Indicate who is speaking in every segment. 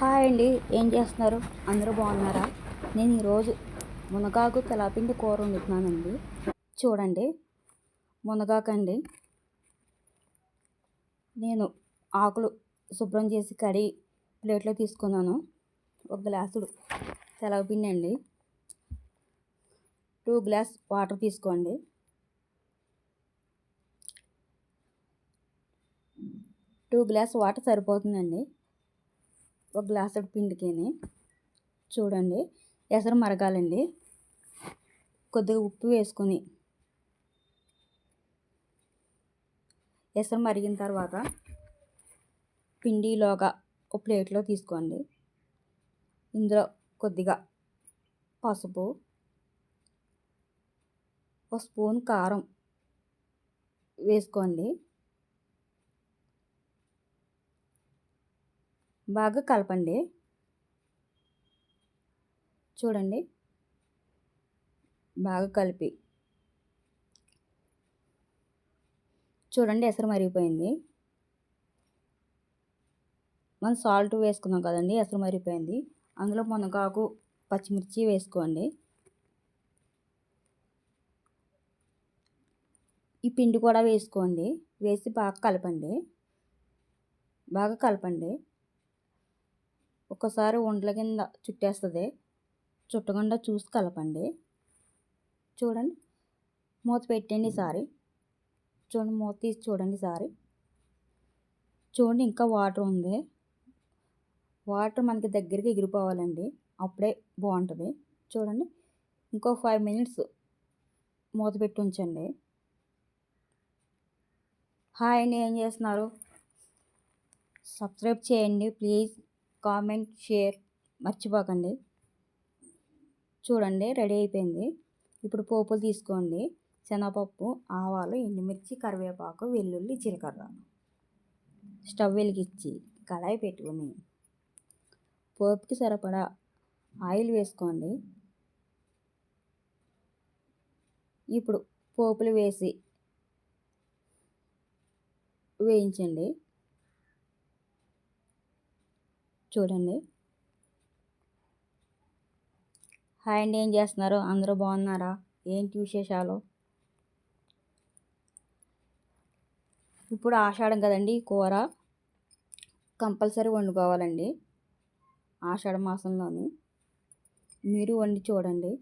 Speaker 1: Hi అండి. ఏం చేస్తున్నారు? అందరూ బాగున్నారా? నేను ఈరోజు మునగాకు తెలాపిండి కూర వండుతున్నానండి. చూడండి. మునగాకు అండి నేను ఆకులు శుభ్రం చేసి కడిగి ప్లేట్లో తీసుకున్నాను. ఒక గ్లాసుడు తెలగపిండి అండి. టూ గ్లాస్ వాటర్ తీసుకోండి. టూ గ్లాస్ వాటర్ సరిపోతుందండి. ఒక గ్లాసుడు పిండికిని చూడండి. ఎసరు మరగాలండి. కొద్దిగా ఉప్పు వేసుకొని ఎసరు మరిగిన తర్వాత పిండిలోగా ఒక ప్లేట్లో తీసుకోండి. ఇందులో కొద్దిగా పసుపు ఒక స్పూన్ కారం వేసుకోండి. బాగా కలపండి. చూడండి. బాగా కలిపి. చూడండి ఎసరు మరిగిపోయింది. మనం సాల్ట్ వేసుకున్నాం కదండి ఎసరు మరిగిపోయింది. అందులో మునగాకు పచ్చిమిర్చి వేసుకోండి. ఈ పిండి కూడా వేసుకోండి. వేసి బాగా కలపండి. బాగా కలపండి. ఒక్కసారి ఉండల కింద చుట్టేస్తుంది. చుట్టకుండా చూసి కలపండి. చూడండి. మూత పెట్టండి సారి చూడండి మూత తీసి చూడండి సారి చూడండి ఇంకా వాటర్ ఉంది. వాటర్ మనకి దగ్గరికి ఎగిరిపోవాలండి. అప్పుడే బాగుంటుంది. చూడండి ఇంకో ఫైవ్ మినిట్స్ మూత పెట్టి ఉంచండి. హాయ్ అండి ఏం చేస్తున్నారు? సబ్స్క్రైబ్ చేయండి ప్లీజ్. కామెంట్ షేర్ మర్చిపోకండి. చూడండి రెడీ అయిపోయింది. ఇప్పుడు పోపులు తీసుకోండి. శనగపప్పు ఆవాలు ఎండుమిర్చి కరివేపాకు వెల్లుల్లి జీలకర్ర. స్టవ్ వెలిగించి కళాయి పెట్టుకుని పోపుకి సరిపడా ఆయిల్ వేసుకోండి. ఇప్పుడు పోపులు వేసి వేయించండి. చూడండి. హాయ్ అండి ఏం చేస్తున్నారు? అందరూ బాగున్నారా? ఏంటి విశేషాలు? ఇప్పుడు ఆషాఢం కదండి కూర. కంపల్సరీ వండుకోవాలండి ఆషాఢ మాసంలోని. మీరు వండి చూడండి.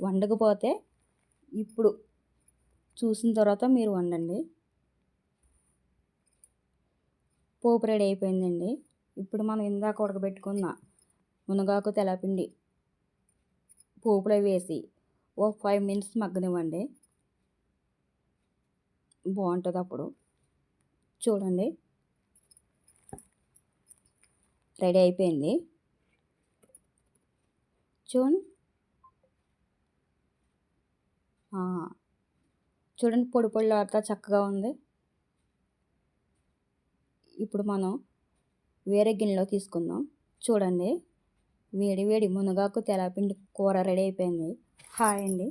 Speaker 1: వండకపోతే ఇప్పుడు చూసిన తర్వాత మీరు వండండి. పోపు రెడీ అయిపోయిందండి. ఇప్పుడు మనం ఇందాక ఉడకబెట్టుకున్న మునగాకు తెలపిండి పోపులో వేసి ఒక ఫైవ్ మినిట్స్ మగ్గనివ్వండి. బాగుంటుంది అప్పుడు. చూడండి. రెడీ అయిపోయింది. చూడండి. చూడండి పొడి పొడిలాడుతా చక్కగా ఉంది. ఇప్పుడు మనం వేరే గిన్నెలో తీసుకుందాం. చూడండి. వేడి వేడి మునగాకు తెలపిండి కూర రెడీ అయిపోయింది. హాయ్ అండి.